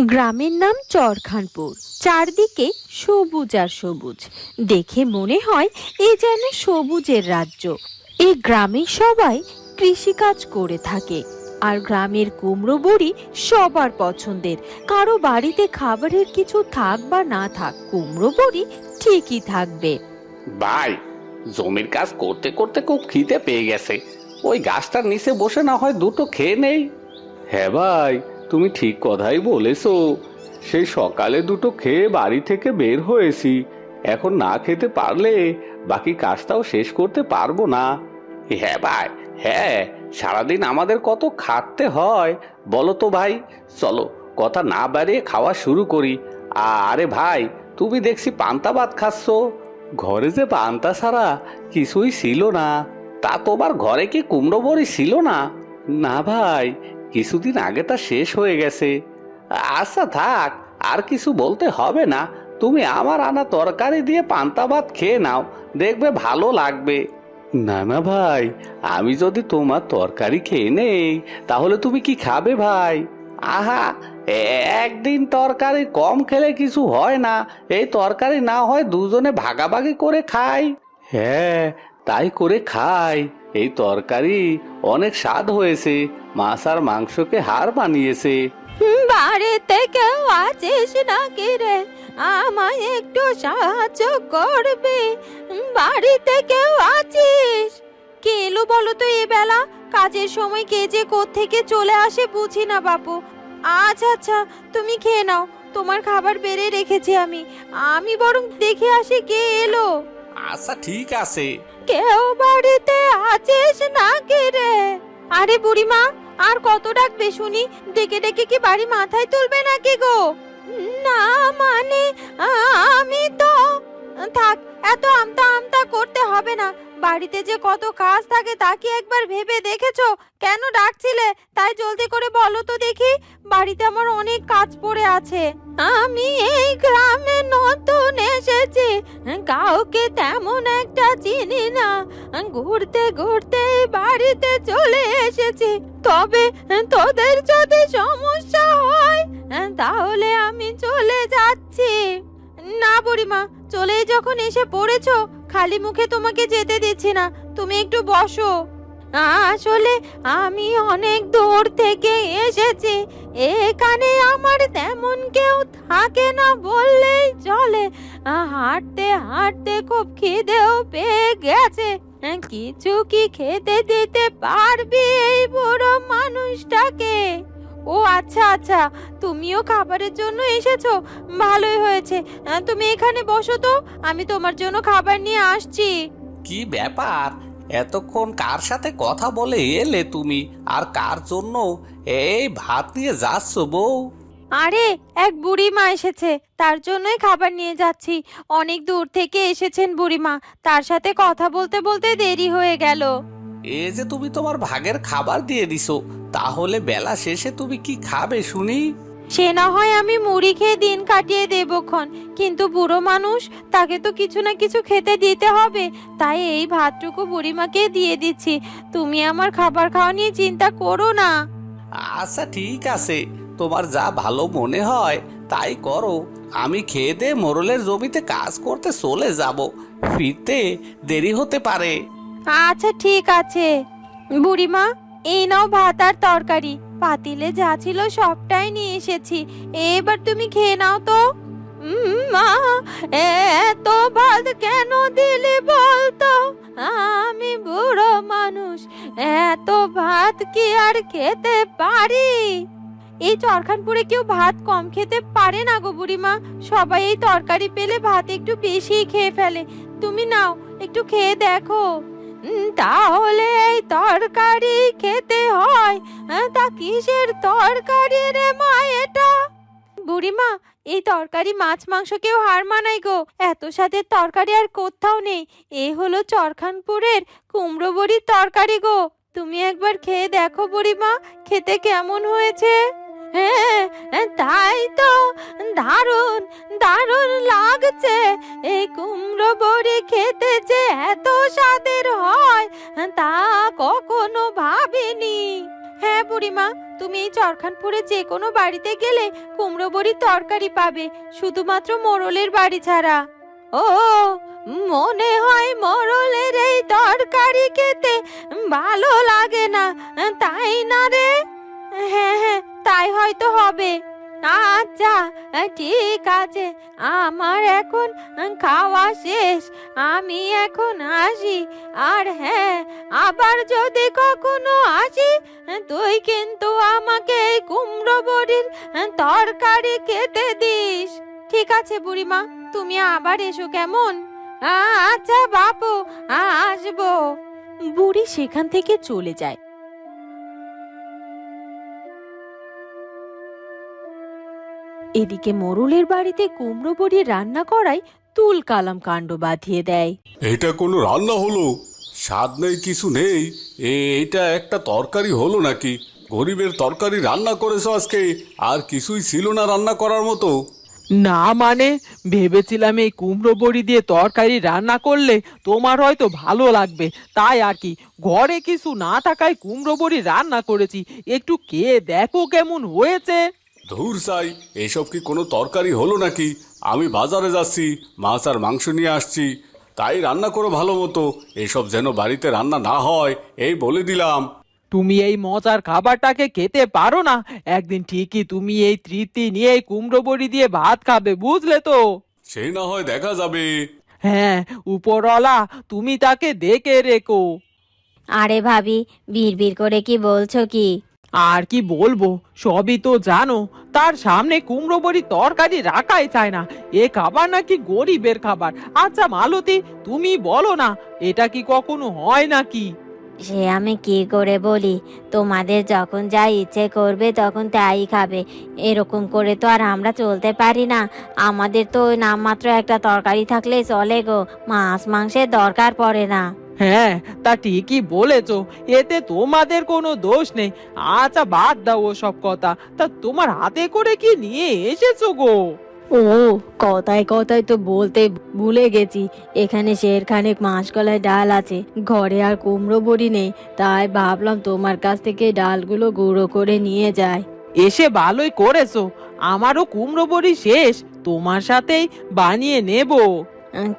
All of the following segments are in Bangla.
গ্রামের নাম চরখানপুর। চারদিকে সবুজ আর সবুজ। দেখে মনে হয় এ যেন সবুজের রাজ্য। এই গ্রামে সবাই কৃষিকাজ করে থাকে। আর গ্রামের কুমড়ো বড়ি সবার পছন্দের। কারও বাড়িতে খাবারের কিছু থাক বা না থাক কুমড়ো বড়ি ঠিকই থাকবে। ভাই জমির কাজ করতে করতে খুব খিদে পেয়ে গেছে। ওই গাছটার নিচে বসে না হয় দুটো খেয়ে নেই। হ্যাঁ ভাই তুমি ঠিক কথাই বলেছ। সেই সকালে দুটো খেয়ে বাড়ি থেকে বের হয়েছি। এখন না খেতে পারলে বাকি কাজটাও শেষ করতে পারব না। হ্যাঁ ভাই হ্যাঁ সারাদিন আমাদের কত খাটতে হয়, বলো তো ভাই। চলো, কথা না বাড়িয়ে খাওয়া শুরু করি। আরে ভাই, তুমি দেখছি পান্তা ভাত খাচ্ছ। ঘরে যে পান্তা ছাড়া কিছুই ছিল না। তা তোমার ঘরে কি কুমড়ো বড়ি ছিল না? না ভাই কিছুদিন আগে তা শেষ হয়ে গেছে। আচ্ছা থাক, আর কিছু বলতে হবে না। তুমি আমার আনা তরকারি দিয়ে পান্তা ভাত খেয়ে নাও, দেখবে ভালো লাগবে। না না ভাই, আমি যদি তোমার তরকারি খেয়ে নেই, তাহলে তুমি কি খাবে ভাই? আহা একদিন তরকারি কম খেলে কিছু হয় না। এই তরকারি না হয় দুজনে ভাগাভাগি করে খাই। হ্যাঁ তাই করে খাই। এই তরকারি অনেক স্বাদ হয়েছে। মাছ আর মাংসকে হার বানিয়েছে বাড়িতে কেউ আছিস নাকি রে? আমায় একটু সাহায্য করবে? বাড়িতে কেউ আছিস? কে এলো বলো তো এ বেলা? কাজের সময় কে যে থেকে চলে আসে বুঝি না বাপু। আচ্ছা আচ্ছা তুমি খেয়ে নাও। তোমার খাবার বেড়ে রেখেছি আমি। আমি বরং দেখে আসি কে এলো। আচ্ছা ঠিক আছে। কেউ বাড়িতে আছিস নাকি রে? আরে বুড়িমা আর কত ডাকবে শুনি, ডেকে ডেকে কি বাড়ি মাথায় তুলবে নাকি গো? না মানে আমি তো, থাক, এত আমতা বাড়িতে যে কত কাজ থাকে তা কি একবার ভেবে দেখেছ? কেন ডাকছিলে? তাই জলদি করে বলো তো দেখি। বাড়িতে আমার অনেক কাজ পড়ে আছে। আমি এই গ্রামে নতুন এসেছি। কাউকে তেমন একটা চিনি না। ঘুরতে ঘুরতে বাড়িতে চলে এসেছি। তবে তোদের যদি সমস্যা হয়, তাহলে আমি চলে যাচ্ছি। না বুড়িমা চলে যখন এসে পড়েছো খালি মুখে তোমাকে যেতে দিচ্ছি না, তুমি একটু বসো। আসলে আমি অনেক দূর থেকে এসেছি, এখানে আমার তেমন কেউ থাকে না বললেই চলে। হাঁটতে হাঁটতে খুব খিদেও পেয়ে গেছে, কিছু কি খেতে দিতে পারবি এই বুড়ো মানুষটাকে? ও আচ্ছা আচ্ছা। তুমিও খাবারের জন্য এসেছ? ভালোই হয়েছে। তুমি এখানে বসো তো আমি তোমার জন্য খাবার নিয়ে আসছি। কি ব্যাপার? এতক্ষণ কার সাথে কথা বলে এলে তুমি? আর কার জন্য? এই ভাত নিয়ে যাচ্ছ বউ। আরে এক বুড়িমা এসেছে। তার জন্যই খাবার নিয়ে যাচ্ছি। অনেক দূর থেকে এসেছেন বুড়িমা। তার সাথে কথা বলতে বলতে দেরি হয়ে গেল। এ যে তুমি তোমার ভাগের খাবার দিয়ে দিছো তাহলে বেলা শেষে তুমি কি খাবে শুনি? সে না হয় আমি মুড়ি খেয়ে দিন কাটিয়ে দেবক্ষণ কিন্তু বুড়ো মানুষ তাকে তো কিছু না কিছু খেতে দিতে হবে তাই এই ভাতটুকু বুড়িমাকে দিয়ে দিচ্ছি তুমি আমার খাবার খাওয়া নিয়ে চিন্তা করো না। আচ্ছা ঠিক আছে তোমার যা ভালো মনে হয় তাই করো আমি খেয়ে দে মোরলের জমিতে কাজ করতে চলে যাব ফিরতে দেরি হতে পারে। আচ্ছা ঠিক আছে। বুড়িমা, এই নাও ভাত আর তরকারি। পাতিলে যা ছিল সবটাই নিয়ে এসেছি। এবার তুমি খেয়ে নাও তো। মা এত ভাত কেন দিলি বলতো? আমি বুড়ো মানুষ, এত ভাত কি আর খেতে পারি? এই চরখানপুরে কেউ ভাত কম খেতে পারে না গো বুড়িমা। সবাই এই তরকারি পেলে ভাত একটু বেশি খেয়ে ফেলে। তুমি নাও, একটু খেয়ে দেখো। তাহলে এই তরকারি খেতে হয়। তা কিসের তরকারি রে মা এটা? বুড়িমা, এই তরকারি মাছ মাংস কেউ হার মানাই গো। এত স্বাদের তরকারি আর কোথাও নেই। এ হলো চরখানপুরের কুমড়ো বড়ির তরকারি গো। তুমি একবার খেয়ে দেখো বুড়িমা, খেতে কেমন হয়েছে? হ্যাঁ তাই তো দারুণ দারুণ লাগছে। এই কুমড়ো বড়ি খেতে যে এত স্বাদের হয়, তা কখনো ভাবিনি। হ্যাঁ বুড়িমা, তুমি এই চরখানপুরে যে কোনো বাড়িতে গেলে কুমড়ো বড়ির তরকারি পাবে, শুধুমাত্র মোড়লের বাড়ি ছাড়া। ও, মনে হয় মোড়লের এই তরকারি খেতে ভালো লাগে না, তাই না রে? হ্যাঁ হ্যাঁ তাই হয়তো হবে। আচ্ছা ঠিক আছে, আমার এখন খাওয়া শেষ, আমি এখন আসি। আর হ্যাঁ আবার যদি কখনো আসি, তুই কিন্তু আমাকে এই কুমড়ো বড়ির তরকারি খেতে দিস। ঠিক আছে বুড়িমা, তুমি আবার এসো কেমন? আচ্ছা বাপু, আসব। বুড়ি সেখান থেকে চলে যায়। এদিকে মোরুলের বাড়িতে কুমড়ো বড়ি রান্না করায় তুল কালাম কাণ্ড বাঁধিয়ে দেয়। এটা কোনো রান্না হলো? স্বাদ নেই কিছু নেই। এ এটা একটা তরকারি হলো নাকি? গরিবের তরকারি রান্না করেছ আজকে আর কিছুই ছিল না রান্না করার মতো। না মানে ভেবেছিলাম এই কুমড়ো বড়ি দিয়ে তরকারি রান্না করলে তোমার হয়তো ভালো লাগবে। তাই আর কি ঘরে কিছু না থাকায় কুমড়ো বড়ি রান্না করেছি। একটু কে দেখো কেমন হয়েছে। ধুর সাই এসব কি কোনো তরকারি হলো নাকি? আমি বাজারে যাচ্ছি মাছ আর মাংস নিয়ে আসছি। তাই রান্না করো ভালো মতো এসব যেন বাড়িতে রান্না না হয় এই বলে দিলাম। তুমি এই মজার খাবারটাকে খেতে পারো না একদিন ঠিকই তুমি এই তৃপ্তি নিয়ে এই কুমড়ো বড়ি দিয়ে ভাত খাবে বুঝলে তো? সে না হয় দেখা যাবে। হ্যাঁ উপরওয়ালা তুমি তাকে দেখে রেখো। আরে ভাবি বিড়বিড় করে কি বলছো কি? আর কি বলব, সবই তো জানো, তার সামনে কুমড়ো বড়ি তরকারি রাখাই চায় না। এ খাবার নাকি গরিবের খাবার। আচ্ছা মালতী, তুমি বলো না, এটা কি কখনো হয় নাকি? সে আমি কি করে বলি? তোমাদের যখন যা ইচ্ছে করবে তখন তাই খাবে। এরকম করে তো আর আমরা চলতে পারি না। আমাদের তো নামমাত্র একটা তরকারি থাকলে চলে গো, মাছ মাংসের দরকার পড়ে না। হ্যাঁ তা ঠিকই বলেছ। এতে তোমাদের কোনো দোষ নেই। আচ্ছা বাদ দাও ও সব কথা। তা তোমার হাতে করে কি নিয়ে এসেছ গো? ও কথায় কথায় তো বলতে ভুলে গেছি। এখানে শেরখানেক মাসকলাই ডাল আছে। ঘরে আর কুমড়ো বড়ি নেই। তাই ভাবলাম তোমার কাছ থেকে ডালগুলো গুঁড়ো করে নিয়ে যায় এসে ভালোই করেছ। আমারও কুমড়ো বড়ি শেষ। তোমার সাথেই বানিয়ে নেব।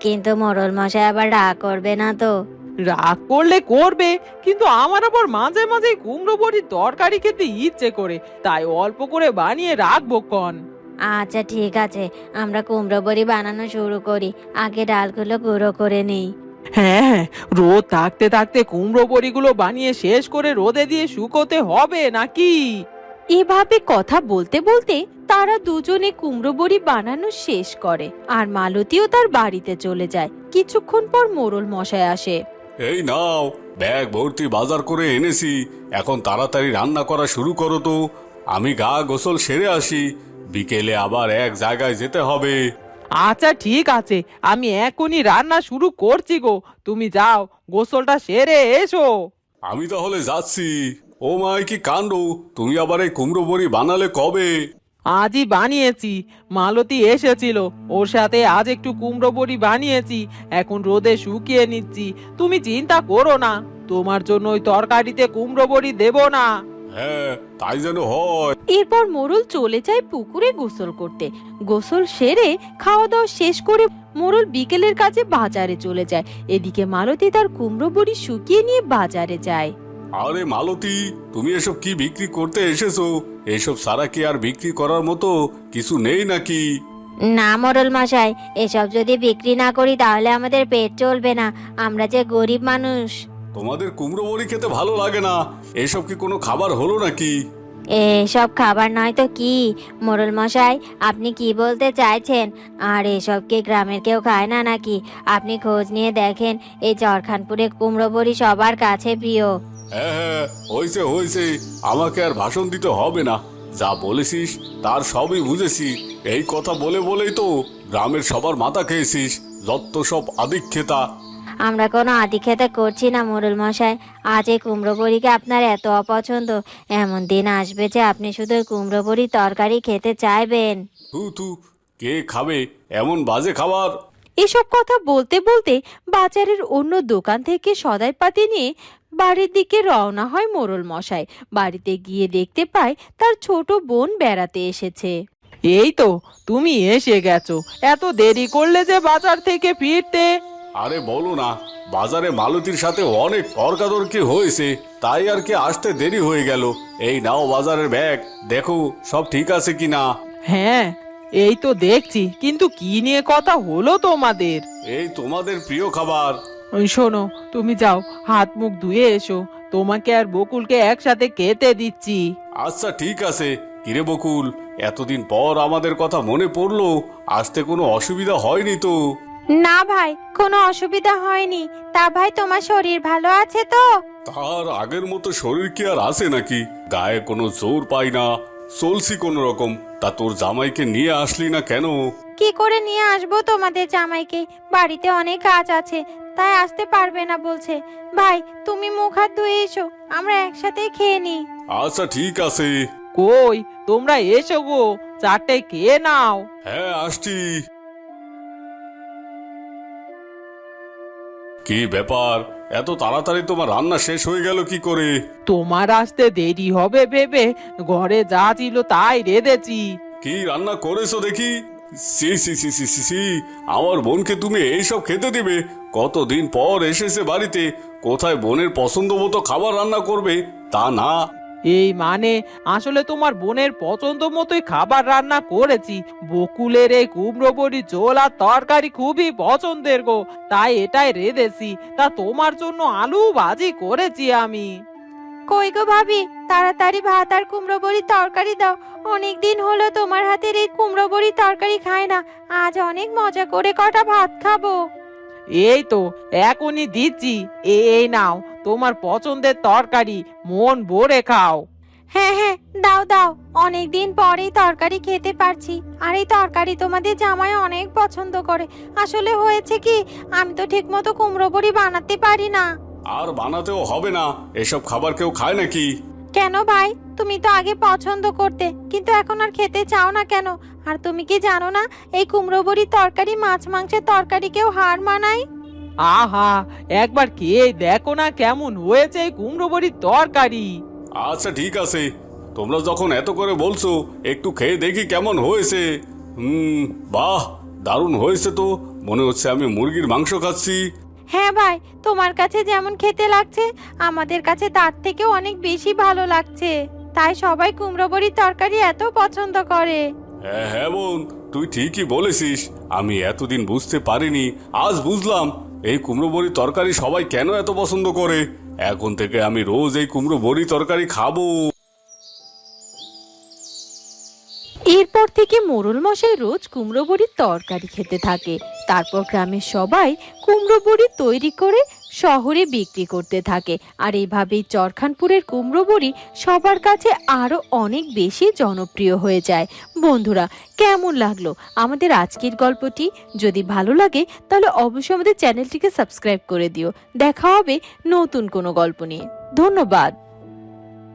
কিন্তু মরল মশাই আবার রাগ করবে না তো। রাগ করলে করবে কিন্তু আমার আবার মাঝে মাঝে কুমড়ো বড়ির তরকারি খেতে ইচ্ছে করে তাই অল্প করে বানিয়ে রাখব কন আচ্ছা ঠিক আছে। আমরা কুমড়ো বড়ি বানানো শুরু করি। আগে ডালগুলো গুঁড়ো করে নিই। হ্যাঁ হ্যাঁ রোদ থাকতে থাকতে কুমড়ো বড়িগুলো বানিয়ে শেষ করে রোদে দিয়ে শুকোতে হবে নাকি? এভাবে কথা বলতে বলতে তারা দুজনে কুমড়ো বড়ি বানানো শেষ করে আর মালতীও তার বাড়িতে চলে যায়। কিছুক্ষণ পর মোরল মশাই আসে। এই নাও ব্যাগ ভর্তি বাজার করে এনেছি। এখন তাড়াতাড়ি রান্না করা শুরু করো তো। আমি গা গোসল সেরে আসি। বিকেলে আবার এক জায়গায় যেতে হবে। আচ্ছা ঠিক আছে। আমি এখনই রান্না শুরু করছি গো। তুমি যাও গোসলটা সেরে এসো। আমি তাহলে যাচ্ছি। ও মাই কি কাণ্ড। তুমি আবার এই কুমড়ো বড়ি বানালে কবে? আজই বানিয়েছি। মালতী এসেছিল। ওর সাথে আজ একটু কুমড়ো বড়ি বানিয়েছি। এখন রোদে শুকিয়ে নিচ্ছি। তুমি চিন্তা করো না। তোমার জন্য ওই তরকারিতে কুমড়ো বড়ি দেবো না। হ্যাঁ তাই যেন হয়। এরপর মোরল চলে যায় পুকুরে গোসল করতে। গোসল সেরে খাওয়া দাওয়া শেষ করে মোরল বিকেলের কাজে বাজারে চলে যায়। এদিকে মালতী তার কুমড়ো বড়ি শুকিয়ে নিয়ে বাজারে যায়। আরে মালতী তুমি এসব কি বিক্রি করতে এসেছ? এসব সারা কি আর বিক্রি করার মতো কিছু নেই নাকি? না মোড়ল মশাই এসব যদি বিক্রি না করি তাহলে আমাদের পেট চলবে না। আমরা যে গরিব মানুষ। তোমাদের কুমড়ো বড়ি খেতে ভালো লাগে না। এসব কি কোনো খাবার হলো নাকি? এসব খাবার নয় তো কি? মোড়ল মশাই আপনি কি বলতে চাইছেন? আর এসব কি গ্রামের কেউ খায় না নাকি? আপনি খোঁজ নিয়ে দেখেন এই চরখানপুরে কুমড়ো বড়ি সবার কাছে প্রিয়। হ্যাঁ হ্যাঁ হয়েছে হয়েছে আমাকে আর ভাষণ দিতে হবে না। যা বলেছিস তার সবই বুঝেছি। এই কথা বলে বলেই তো গ্রামের সবার মাথা খেয়েছিস যত সব আদিক্ষেতা। আমরা কোনো আদি খেতে করছি না মোরুল মশাই। আজ এই কুমড়ো বড়িকে আপনার এত অপছন্দ। এমন দিন আসবে যে আপনি শুধু কুমড়ো বড়ি তরকারি খেতে চাইবেন। তু তু কে খাবে? এমন বাজে খাবার। এসব কথা বলতে বলতে বাজারের অন্য দোকান থেকে সদাই পাতি নিয়ে বাড়ির দিকে রওনা হয় মোরল মশাই। বাড়িতে গিয়ে দেখতে পায় তার ছোট বোন বেড়াতে এসেছে। এই তো তুমি এসে গেছো। এত দেরি করলে যে বাজার থেকে ফিরতে? আরে বলো না বাজারে মালতীর সাথে অনেক তর্কাতর্কি হয়েছে তাই আর কি আসতে দেরি হয়ে গেল। এই নাও বাজারের ব্যাগ দেখো সব ঠিক আছে কি না হ্যাঁ এই তো দেখছি কিন্তু কি নিয়ে কথা হলো তোমাদের? এই তোমাদের প্রিয় খাবার শোনো তুমি যাও হাত মুখ ধুয়ে এসো। তোমাকে আর বকুলকে একসাথে খেতে দিচ্ছি। আচ্ছা ঠিক আছে। কিরে বকুল এতদিন পর আমাদের কথা মনে পড়ল আসতে কোনো অসুবিধা হয়নি তো? না ভাই কোনো অসুবিধা হয়নি। তা ভাই তোমার শরীর ভালো আছে তো? তার আগের মতো শরীর কি আর আছে নাকি? গায়ে কোনো জোর পাই না। চলছি কোনো রকম। তা তোর জামাইকে নিয়ে আসলি না কেন? কি করে নিয়ে আসব তোমাদের জামাইকে? বাড়িতে অনেক কাজ আছে। তাই আসতে পারবে না বলছে। ভাই তুমি মুখ হাত ধুয়ে এসো আমরা একসাথেই খেয়ে নিই। আচ্ছা ঠিক আছে। কই তোমরা এসো গো চারটে খেয়ে নাও। হ্যাঁ আসছি। কি ব্যাপার? এত তাড়াতাড়ি তোমার রান্না শেষ হয়ে গেল কি করে? তোমার আসতে দেরি হবে ভেবে ঘরে যা ছিল তাই রেঁধেছি। কি রান্না করেছ দেখি? সি সি সি সি সি সি, আমার বোনকে তুমি এইসব খেতে দিবে। কতদিন পর এসেছে বাড়িতে, কোথায় বোনের পছন্দ মতো খাবার রান্না করবে, তা না। এই মানে আসলে তোমার বোনের পছন্দ মতোই খাবার রান্না করেছি। বকুলের এই কুমড়ো বড়ি, ঝোল আর তরকারি খুবই পছন্দের গো। তাই এটাই রেঁধেছি। তা তোমার জন্য আলু ভাজি করেছি আমি। কই গো ভাবি? তাড়াতাড়ি ভাত আর কুমড়ো বড়ি তরকারি দাও। অনেক দিন হলো তোমার হাতের এই কুমড়ো বড়ি তরকারি খাই না। আজ অনেক মজা করে কটা ভাত খাব। এই তো এখনই দিচ্ছি। এই নাও তোমার পছন্দের তরকারি মন ভরে খাও। হ্যাঁ হ্যাঁ দাও দাও। অনেক দিন পরেই তরকারি খেতে পারছি। আর এই তরকারি তোমাদের জামাই অনেক পছন্দ করে। আসলে হয়েছে কি আমি তো ঠিকমতো কুমড়ো বড়ি বানাতে পারি না। আর বানাতেও হবে না। এসব খাবার কেউ খায় নাকি? কেন ভাই? তুমি তো আগে পছন্দ করতে কিন্তু এখন আর খেতে চাও না কেন? আর তুমি কি জানো না এই কুমড়ো বড়ির তরকারি মাছ মাংসের তরকারি কেউ হার মানায়? আহা একবার খেয়ে দেখো না কেমন হয়েছে এই কুমড়ো বড়ির তরকারি। আচ্ছা ঠিক আছে। তোমরা যখন এত করে বলছো একটু খেয়ে দেখি কেমন হয়েছে। হুম বাহ দারুণ হয়েছে তো। মনে হচ্ছে আমি মুরগির মাংস খাচ্ছি। হ্যাঁ ভাই, তোমার কাছে যেমন খেতে লাগছে, আমাদের কাছে তার থেকেও অনেক বেশি ভালো লাগছে। তাই সবাই কুমড়ো বড়ির তরকারি এত পছন্দ করে। হ্যাঁ হ্যাঁ বোন, তুই ঠিকই বলেছিস। আমি এতদিন বুঝতে পারিনি, আজ বুঝলাম। এই কুমড়ো বড়ি তরকারি সবাই কেন এত পছন্দ করে? এখন থেকে আমি রোজ এই কুমড়ো বড়ি তরকারি খাব। এরপর থেকে মোরল মশাই রোজ কুমড়ো বড়ির তরকারি খেতে থাকে। তারপর গ্রামের সবাই কুমড়ো বড়ি তৈরি করে শহরে বিক্রি করতে থাকে। আর এইভাবেই চরখানপুরের কুমড়ো বড়ি সবার কাছে আরও অনেক বেশি জনপ্রিয় হয়ে যায়। বন্ধুরা, কেমন লাগল আমাদের আজকের গল্পটি? যদি ভালো লাগে, তাহলে অবশ্যই আমাদের চ্যানেলটিকে সাবস্ক্রাইব করে দিও। দেখা হবে নতুন কোনো গল্প নিয়ে। ধন্যবাদ।